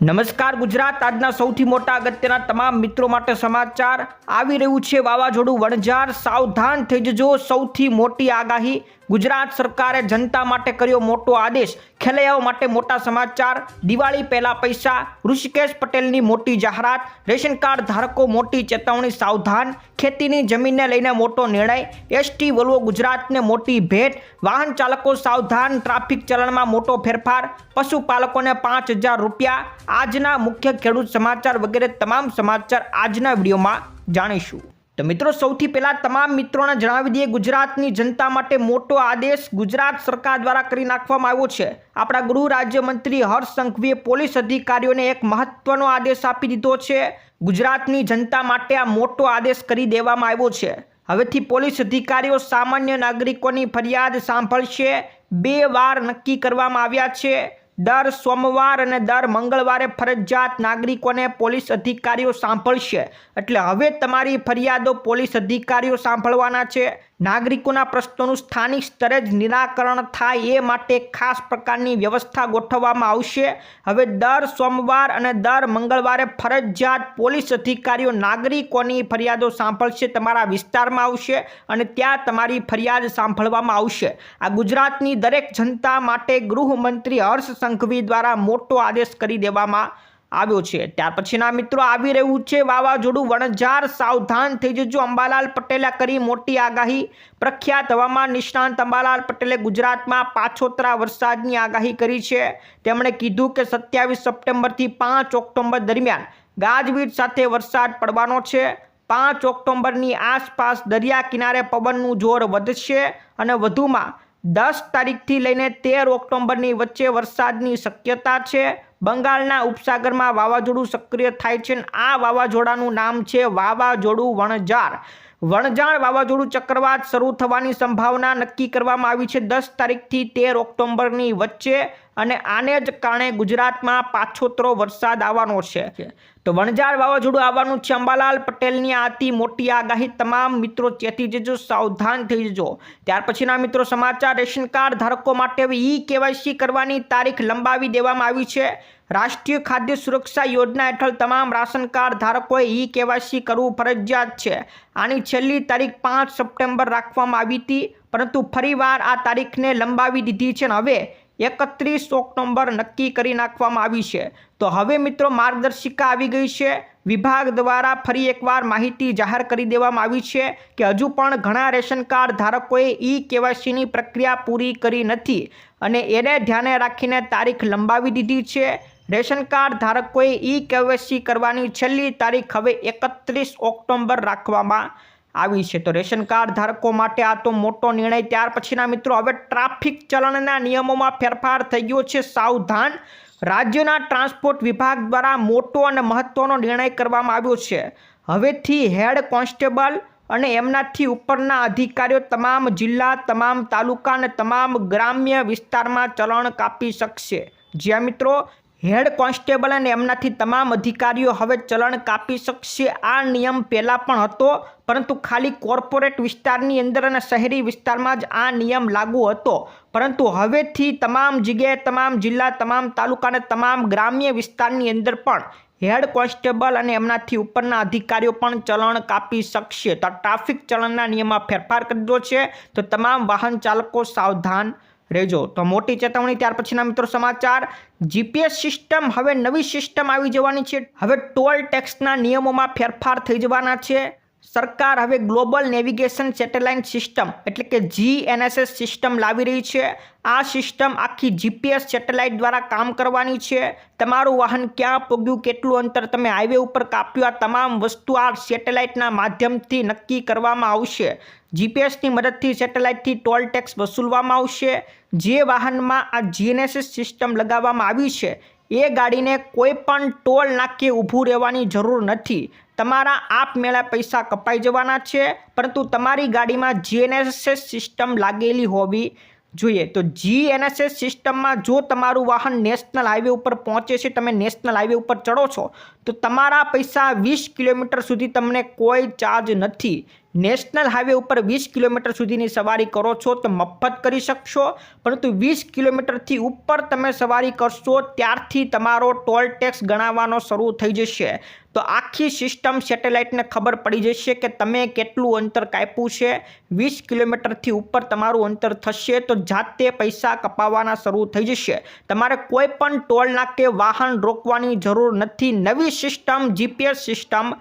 નમસ્કાર ગુજરાત, આજના સૌથી મોટા અગત્યના તમામ મિત્રો માટે સમાચાર. આવી રહ્યું છે વાવાઝોડું વણઝાર, સાવધાન થઈ જજો. સૌથી મોટી આગાહી ગુજરાત સરકારે જનતા માટે કર્યો મોટો આદેશ. ખેલૈયાઓ માટે મોટા સમાચાર. દિવાળી પહેલા પૈસા. ઋષિકેશ પટેલની મોટી જાહેરાત. રેશન કાર્ડ ધારકો મોટી ચેતવણી, સાવધાન. ખેતીની જમીનને લઈને મોટો નિર્ણય. એસટી વલવો ગુજરાતને મોટી ભેટ. વાહન ચાલકો સાવધાન. ટ્રાફિક ચલણમાં મોટો ફેરફાર. પશુપાલકોને પાંચ હજાર રૂપિયા. આજના મુખ્ય ખેડૂત સમાચાર વગેરે તમામ સમાચાર આજના વિડીયોમાં જાણીશું. તો મિત્રો, સૌથી પહેલાં તમામ મિત્રોને જણાવી દઈએ, ગુજરાતની જનતા માટે મોટો આદેશ ગુજરાત સરકાર દ્વારા કરી નાખવામાં આવ્યો છે. આપણા ગૃહ રાજ્યમંત્રી હર્ષ સંઘવીએ પોલીસ અધિકારીઓને એક મહત્વનો આદેશ આપી દીધો છે. ગુજરાતની જનતા માટે આ મોટો આદેશ કરી દેવામાં આવ્યો છે. હવેથી પોલીસ અધિકારીઓ સામાન્ય નાગરિકોની ફરિયાદ સાંભળશે. બે વાર નક્કી કરવામાં આવ્યા છે. દર સોમવાર અને દર મંગળવારે ફરજિયાત નાગરિકોને પોલીસ અધિકારીઓ સાંભળશે. એટલે હવે તમારી ફરિયાદો પોલીસ અધિકારીઓ સાંભળવાના છે. નાગરિકોના પ્રશ્નોનું સ્થાનિક સ્તરે જ નિરાકરણ થાય એ માટે ખાસ પ્રકારની વ્યવસ્થા ગોઠવવામાં આવશે. હવે દર સોમવાર અને દર મંગળવારે ફરજિયાત પોલીસ અધિકારીઓ નાગરિકોની ફરિયાદો સાંભળશે, તમારા વિસ્તારમાં આવશે અને ત્યાં તમારી ફરિયાદ સાંભળવામાં આવશે. આ ગુજરાતની દરેક જનતા માટે ગૃહમંત્રી હર્ષ સંઘવી દ્વારા મોટો આદેશ કરી દેવામાં આવ્યો છે. ત્યાર પછીના મિત્રો આવી રહ્યું છે વાવાઝોડું. વણઝાર સાવધાન થઈ જજો. અંબાલાલ પટેલે કરી મોટી આગાહી. પ્રખ્યાત હવામાન નિષ્ણાંત અંબાલાલ પટેલે ગુજરાતમાં પાછોતરા વરસાદની આગાહી કરી છે. તેમણે કીધું કે સત્યાવીસ સપ્ટેમ્બરથી પાંચ ઓક્ટોબર દરમિયાન ગાજવીજ સાથે વરસાદ પડવાનો છે. પાંચ ઓક્ટોબરની આસપાસ દરિયા કિનારે પવનનું જોર વધશે અને વધુમાં દસ તારીખથી લઈને તેર ઓક્ટોબરની વચ્ચે વરસાદની શક્યતા છે. બંગાળના ઉપસાગરમાં વાવાઝોડું સક્રિય થાય છે આ વાવાઝોડાનું નામ છે વાવાઝોડું વણઝાર. વણઝાર વાવાઝોડું ચક્રવાત શરૂ થવાની સંભાવના નક્કી કરવામાં આવી છે. દસ તારીખથી તેર ઓક્ટોબરની વચ્ચે અને આને જ કારણે ગુજરાતમાં પાછોતરો વરસાદ આવવાનો છે. તો વણઝાર વાવાઝોડું આવવાનું છે. અંબાલાલ પટેલની આતી મોટી આગાહી તમામ મિત્રો ચેતી જજો, સાવધાન થઈ જજો. ત્યાર પછીના મિત્રો સમાચાર રેશન કાર્ડ ધારકો માટે હવે ઈ કેવાયસી કરવાની તારીખ લંબાવી દેવામાં આવી છે. રાષ્ટ્રીય ખાદ્ય સુરક્ષા યોજના હેઠળ તમામ રાશન કાર્ડ ધારકોએ ઈ કેવાયસી કરવું ફરજિયાત છે. આની છેલ્લી તારીખ પાંચ સપ્ટેમ્બર રાખવામાં આવી હતી, પરંતુ ફરીવાર આ તારીખને લંબાવી દીધી છે અને હવે એકત્રીસ ઓક્ટોબર નક્કી કરી નાખવામાં આવી છે. તો હવે મિત્રો માર્ગદર્શિકા આવી ગઈ છે. વિભાગ દ્વારા ફરી એકવાર માહિતી જાહેર કરી દેવામાં આવી છે કે હજુ પણ ઘણા રેશન કાર્ડ ધારકોએ ઈ કેવાયસીની પ્રક્રિયા પૂરી કરી નથી અને એને ધ્યાને રાખીને તારીખ લંબાવી દીધી છે. રેશન કાર્ડ ધારકોએ ઈ કેવાયસી કરવાની છેલ્લી તારીખ હવે એકત્રીસ ઓક્ટોબર રાખવામાં આવી છે. તો રેશન કાર્ડ ધારકો માટે આ તો મોટો નિર્ણય. ત્યાર પછીના મિત્રો, હવે ટ્રાફિક ચલણના નિયમોમાં ફેરફાર થઈ ગયો છે. સાવધાન રાજ્યના ટ્રાન્સપોર્ટ વિભાગ દ્વારા મોટો અને મહત્વનો નિર્ણય કરવામાં આવ્યો છે. હવેથી હેડ કોન્સ્ટેબલ અને એમનાથી ઉપરના અધિકારીઓ તમામ જિલ્લા, તમામ તાલુકા અને તમામ ગ્રામ્ય વિસ્તારમાં ચલણ કાપી શકશે. જ્યાં મિત્રો હેડ કોન્સ્ટેબલ અને એમનાથી તમામ અધિકારીઓ હવે ચલણ કાપી શકશે. આ નિયમ પહેલાં પણ હતો, પરંતુ ખાલી કોર્પોરેટ વિસ્તારની અંદર અને શહેરી વિસ્તારમાં જ આ નિયમ લાગુ હતો. પરંતુ હવેથી તમામ જગ્યાએ, તમામ જિલ્લા, તમામ તાલુકા અને તમામ ગ્રામ્ય વિસ્તારની અંદર પણ હેડ કોન્સ્ટેબલ અને એમનાથી ઉપરના અધિકારીઓ પણ ચલણ કાપી શકશે. તો ટ્રાફિક ચલણના નિયમમાં ફેરફાર કરી દીધો છે. તો તમામ વાહન ચાલકો સાવધાન રહેજો. તો મોટી ચેતવણી ત્યાર પછીના મિત્રો સમાચાર. જીપીએસ સિસ્ટમ હવે નવી સિસ્ટમ આવી જવાની છે. હવે ટોલ ટેક્સના નિયમોમાં ફેરફાર થઈ જવાના છે. સરકાર હવે ગ્લોબલ નેવિગેશન સેટેલાઇટ સિસ્ટમ, એટલે કે જીએનએસએસ સિસ્ટમ લાવી રહી છે. આ સિસ્ટમ આખી જીપીએસ સેટેલાઇટ દ્વારા કામ કરવાની છે. તમારું વાહન ક્યાં પગ્યું, કેટલું અંતર તમે હાઈવે ઉપર કાપ્યું, આ તમામ વસ્તુ આ સેટેલાઇટના માધ્યમથી નક્કી કરવામાં આવશે. જીપીએસની મદદથી સેટેલાઇટથી ટોલ ટેક્સ વસૂલવામાં આવશે. જે વાહનમાં આ જીએનએસએસ સિસ્ટમ લગાવવામાં આવી છે, એ ગાડીને કોઈ પણ ટોલ નાકે ઊભું રહેવાની જરૂર નથી. તમારા આપમેળે પૈસા કપાઈ જવાના છે, પરંતુ તમારી ગાડીમાં જીએનએસએસ સિસ્ટમ લાગેલી હોવી જોઈએ. તો જીએનએસએસ સિસ્ટમમાં જો તમારું વાહન નેશનલ હાઈવે ઉપર પહોંચે છે, તમે નેશનલ હાઈવે ઉપર ચડો છો, તો તમારા પૈસા વીસ કિલોમીટર સુધી તમને કોઈ ચાર્જ નથી. નેશનલ હાઈવે ઉપર વીસ કિલોમીટર સુધીની સવારી કરો છો તો મફત કરી શકશો. પરંતુ વીસ કિલોમીટરથી ઉપર તમે સવારી કરશો ત્યારથી તમારો ટોલ ટેક્સ ગણાવવાનો શરૂ થઈ જશે. તો આખી સિસ્ટમ સેટેલાઇટને ખબર પડી જશે કે તમે કેટલું અંતર કાપ્યું છે. વીસ કિલોમીટરથી ઉપર તમારું અંતર થશે તો જાતે પૈસા કપાવવાના શરૂ થઈ જશે. તમારે કોઈ પણ ટોલ નાકે વાહન રોકવાની જરૂર નથી. નવી સિસ્ટમ, જીપીએસ સિસ્ટમ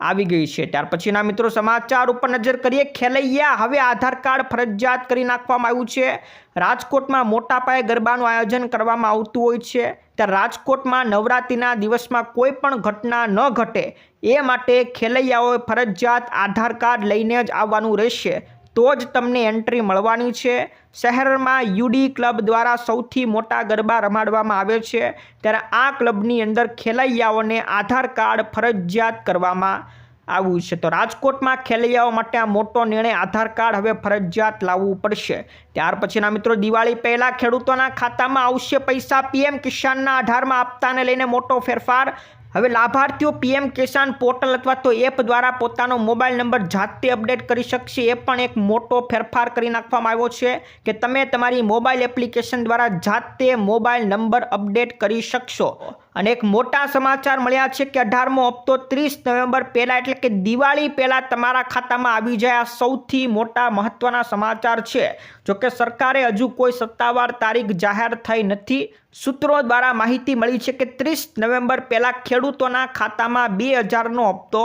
આવી ગઈ છે. ત્યાર પછીના મિત્રો સમાચાર ઉપર નજર કરીએ. ખેલૈયા હવે આધાર કાર્ડ ફરજિયાત કરી નાખવામાં આવ્યું છે. રાજકોટમાં મોટા પાયે ગરબાનું આયોજન કરવામાં આવતું હોય છે. ત્યારે રાજકોટમાં નવરાત્રિના દિવસમાં કોઈ પણ ઘટના ન ઘટે. એ માટે ખેલૈયાઓએ ફરજિયાત આધાર કાર્ડ લઈને જ આવવાનું રહેશે. તો જ તમને એન્ટ્રી મળવાની છે. શહેરમાં યુડી ક્લબ દ્વારા સૌથી મોટા ગરબા રમાડવામાં આવે છે. ત્યારે આ ક્લબની અંદર ખેલૈયાઓને આધાર કાર્ડ ફરજિયાત કરવામાં આવ્યું છે. તો રાજકોટમાં ખેલૈયાઓ માટે આ મોટો નિર્ણય આધાર કાર્ડ હવે ફરજિયાત લાવવું પડશે. ત્યાર પછીના મિત્રો, દિવાળી પહેલાં ખેડૂતોના ખાતામાં આવશે પૈસા. પીએમ કિસાનના આધારમાં આપતાને લઈને મોટો ફેરફાર હવે લાભાર્થીઓ પીએમ કિસાન પોર્ટલ અથવા તો એપ દ્વારા પોતાનો મોબાઈલ નંબર જાતે અપડેટ કરી શકશે. એ પણ એક મોટો ફેરફાર કરી નાખવામાં આવ્યો છે કે તમે તમારી મોબાઈલ એપ્લિકેશન દ્વારા જાતે મોબાઈલ નંબર અપડેટ કરી શકશો. અને એક મોટા સમાચાર મળ્યા છે કે અઢારમો હપ્તો ત્રીસ નવેમ્બર પહેલાં એટલે કે દિવાળી પહેલાં તમારા ખાતામાં આવી જાય સૌથી મોટા મહત્ત્વના સમાચાર છે. જોકે સરકારે હજુ કોઈ સત્તાવાર તારીખ જાહેર થઈ નથી. સૂત્રો દ્વારા માહિતી મળી છે કે ત્રીસ નવેમ્બર પહેલાં ખેડૂતોના ખાતામાં બે હજારનો હપ્તો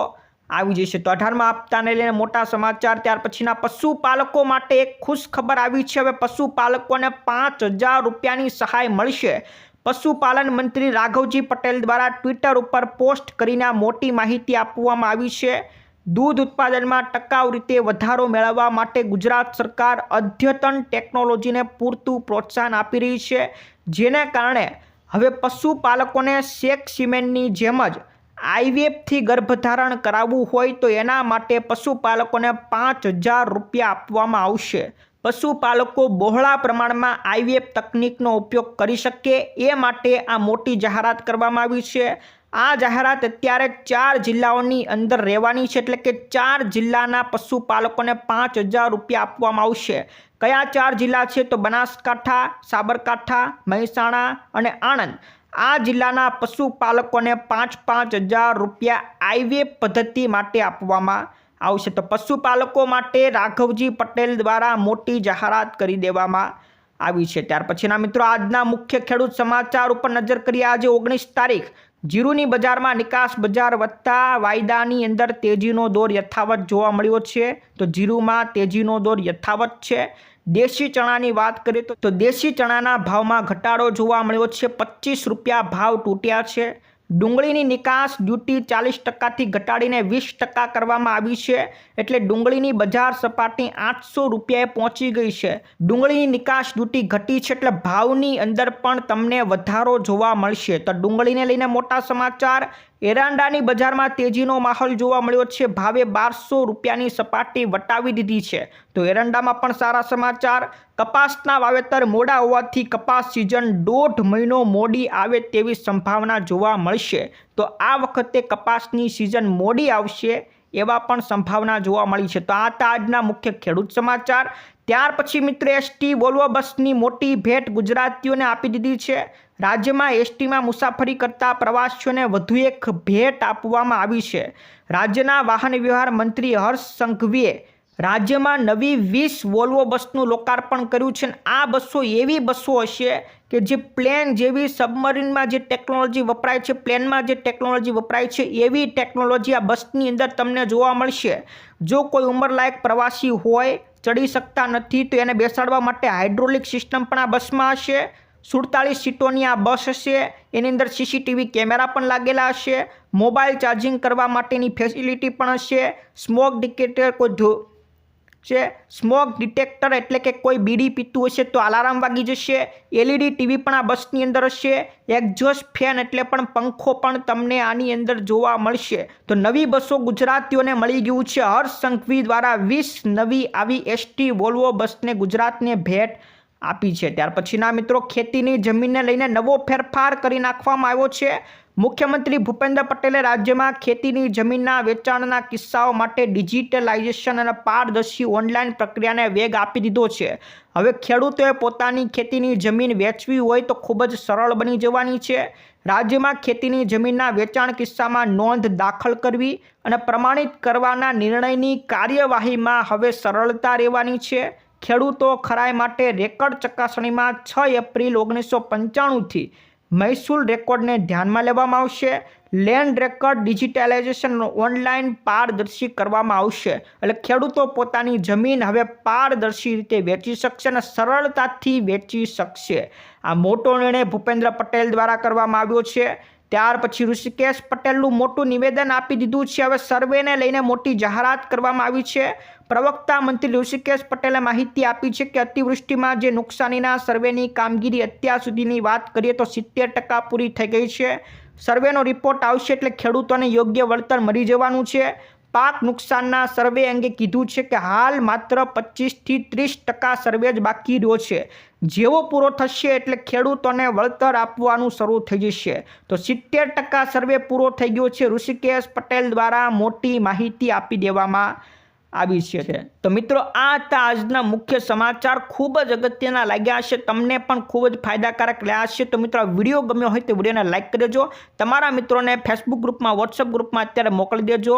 આવી જશે. તો અઢારમાં હપ્તાને લઈને મોટા સમાચાર, ત્યાર પછીના પશુપાલકો માટે એક ખુશ ખબર આવી છે. હવે પશુપાલકોને પાંચ હજાર રૂપિયાની સહાય મળશે. પશુપાલન મંત્રી રાઘવજી પટેલ દ્વારા ટ્વિટર ઉપર પોસ્ટ કરીને મોટી માહિતી આપવામાં આવી છે. દૂધ ઉત્પાદનમાં ટકાઉ રીતે વધારો મેળવવા માટે ગુજરાત સરકાર અદ્યતન ટેકનોલોજીને પૂરતું પ્રોત્સાહન આપી રહી છે. જેને કારણે હવે પશુપાલકોને શેક સિમેન્ટની જેમ જ આઈવીએફથી ગર્ભધારણ કરાવવું હોય તો એના માટે પશુપાલકોને પાંચ હજાર રૂપિયા આપવામાં આવશે. પશુપાલકો બહોળા પ્રમાણમાં આઈવીએફ તકનિકનો ઉપયોગ કરી શકે, એ માટે આ મોટી જાહેરાત કરવામાં આવી છે. આ જાહેરાત અત્યારે ચાર જિલ્લાઓની અંદર રહેવાની છે, એટલે કે ચાર જિલ્લાના પશુપાલકોને પાંચ હજાર રૂપિયા આપવામાં આવશે. કયા ચાર જિલ્લા છે તો બનાસકાંઠા, સાબરકાંઠા, મહેસાણા અને આણંદ. આ જિલ્લાના પશુપાલકોને પાંચ પાંચ હજાર રૂપિયા આઈવે પદ્ધતિ માટે આપવામાં આવશે. તો પશુપાલકો માટે રાઘવજી પટેલ દ્વારા મોટી જાહેરાત કરી દેવામાં આવી છે. ત્યાર પછીના મિત્રો, આજના મુખ્ય ખેડૂત સમાચાર ઉપર નજર કરીએ. આજે ઓગણીસ તારીખ, જીરુની બજારમાં નિકાસ બજાર વધતા વાયદાની અંદર તેજીનો દોર યથાવત જોવા મળ્યો છે. તો જીરુમાં તેજીનો દોર યથાવત છે. દેશી ચણાની વાત કરીએ તો દેશી ચણાના ભાવમાં ઘટાડો જોવા મળ્યો છે. પચીસ રૂપિયા ભાવ તૂટ્યા છે. ડુંગળીની નિકાસ ડ્યુટી ચાલીસ ટકાથી ઘટાડીને વીસ ટકા કરવામાં આવી છે. એટલે ડુંગળીની બજાર સપાટી આઠસો રૂપિયાએ પહોંચી ગઈ છે. ડુંગળીની નિકાસ ડ્યુટી ઘટી છે એટલે ભાવની અંદર પણ તમને વધારો જોવા મળશે. તો ડુંગળીને લઈને મોટા સમાચાર એરંડાની બજારમાં તેજીનો માહોલ જોવા મળ્યો છે. ભાવે બારસો રૂપિયાની સપાટી વટાવી દીધી છે. તો એરંડામાં પણ સારા સમાચાર. કપાસના વાવેતર મોડા હોવાથી કપાસ સિઝન દોઢ મહિનો મોડી આવે તેવી સંભાવના જોવા મળશે. તો આ વખતે કપાસની સિઝન મોડી આવશે એવા પણ સંભાવના જોવા મળી છે. તો આ હતા આજના મુખ્ય ખેડૂત સમાચાર. ત્યાર પછી મિત્ર, એસટી, વોલ્વો બસની મોટી ભેટ ગુજરાતીઓને આપી દીધી છે. રાજ્યમાં એસટીમાં મુસાફરી કરતા પ્રવાસીઓને વધુ એક ભેટ આપવામાં આવી છે. રાજ્યના વાહન વ્યવહાર મંત્રી હર્ષ સંઘવીએ રાજ્યમાં નવી વીસ વોલ્વો બસનું લોકાર્પણ કર્યું છે અને આ બસો એવી બસો હશે કે જે પ્લેન જેવી સબમરીનમાં જે ટેકનોલોજી વપરાય છે, પ્લેનમાં જે ટેકનોલોજી વપરાય છે, એવી ટેકનોલોજી આ બસની અંદર તમને જોવા મળશે. જો કોઈ ઉંમરલાયક પ્રવાસી હોય, ચડી શકતા નથી, તો એને બેસાડવા માટે હાઇડ્રોલિક સિસ્ટમ પણ આ બસમાં હશે. સુડતાલીસ સીટોની આ બસ હશે. એની અંદર સીસીટીવી કેમેરા પણ લાગેલા હશે. મોબાઈલ ચાર્જિંગ કરવા માટેની ફેસિલિટી પણ હશે. સ્મોક ડિટેક્ટર કોઈ ધો, છે? સ્મોક ડિટેક્ટર એટલે કે કોઈ બીડી પીતું હશે તો અલાર્મ વાગી જશે. એલઈડી ટીવી પણ આ બસની અંદર હશે. એક્ઝોસ્ટ ફેન એટલે પણ પંખો પણ તમને આની અંદર જોવા મળશે. તો નવી બસો ગુજરાતીઓને મળી ગયું છે. હર્ષ સંઘવી દ્વારા વીસ નવી આવી એસટી, વોલ્વો બસને ગુજરાતને ભેટ આપી છે. ત્યાર પછીના મિત્રો, ખેતીની જમીનને લઈને નવો ફેરફાર કરી નાખવામાં આવ્યો છે. મુખ્યમંત્રી ભૂપેન્દ્ર પટેલે રાજ્યમાં ખેતીની જમીનના વેચાણના કિસ્સાઓ માટે ડિજિટલાઇઝેશન અને પારદર્શી ઓનલાઈન પ્રક્રિયાને વેગ આપી દીધો છે. હવે ખેડૂતોએ પોતાની ખેતીની જમીન વેચવી હોય તો ખૂબ જ સરળ બની જવાની છે. રાજ્યમાં ખેતીની જમીનના વેચાણ કિસ્સામાં નોંધ દાખલ કરવી અને પ્રમાણિત કરવાના નિર્ણયની કાર્યવાહીમાં હવે સરળતા રહેવાની છે. ખેડૂતો ખરાઈ માટે રેકર્ડ ચકાસણીમાં છ એપ્રિલ ઓગણીસો પંચાણુંથી મહેસૂલ રેકોર્ડને ધ્યાનમાં લેવામાં આવશે. લેન્ડ રેકોર્ડ ડિજિટાલાઇઝેશન ઓનલાઈન પારદર્શી કરવામાં આવશે. એટલે ખેડૂતો પોતાની જમીન હવે પારદર્શી રીતે વેચી શકશે અને સરળતાથી વેચી શકશે. આ મોટો નિર્ણય ભૂપેન્દ્ર પટેલ દ્વારા કરવામાં આવ્યો છે. ત્યાર પછી ઋષિકેશ પટેલનું મોટું નિવેદન આપી દીધું છે. હવે સર્વેને લઈને મોટી જાહેરાત કરવામાં આવી છે. પ્રવક્તા મંત્રી ઋષિકેશ પટેલે માહિતી આપી છે કે અતિવૃષ્ટિમાં જે નુકસાનીના સર્વેની કામગીરી અત્યાર સુધીની વાત કરીએ તો સિત્તેર ટકા પૂરી થઈ ગઈ છે. સર્વેનો રિપોર્ટ આવશે એટલે ખેડૂતોને યોગ્ય વળતર મળી જવાનું છે. પાક નુકસાનના સર્વે અંગે કીધું છે કે હાલ માત્ર પચીસથી ત્રીસ ટકા સર્વે જ બાકી રહ્યો છે. જેવો પૂરો થશે એટલે ખેડૂતોને વળતર આપવાનું શરૂ થઈ જશે. તો સિત્તેર ટકા સર્વે પૂરો થઈ ગયો છે. ઋષિકેશ પટેલ દ્વારા મોટી માહિતી આપી દેવામાં આવી છે. તો મિત્રો, આ હતા આજના મુખ્ય સમાચાર. ખૂબ જ અગત્યના લાગ્યા હશે. તમને પણ ખૂબ જ ફાયદાકારક રહ્યા હશે. તો મિત્રો વીડિયો ગમ્યો હોય તો વિડીયોને લાઇક કરી દેજો. તમારા મિત્રોને ફેસબુક ગ્રુપમાં વોટ્સઅપ ગ્રુપમાં અત્યારે મોકલી દેજો.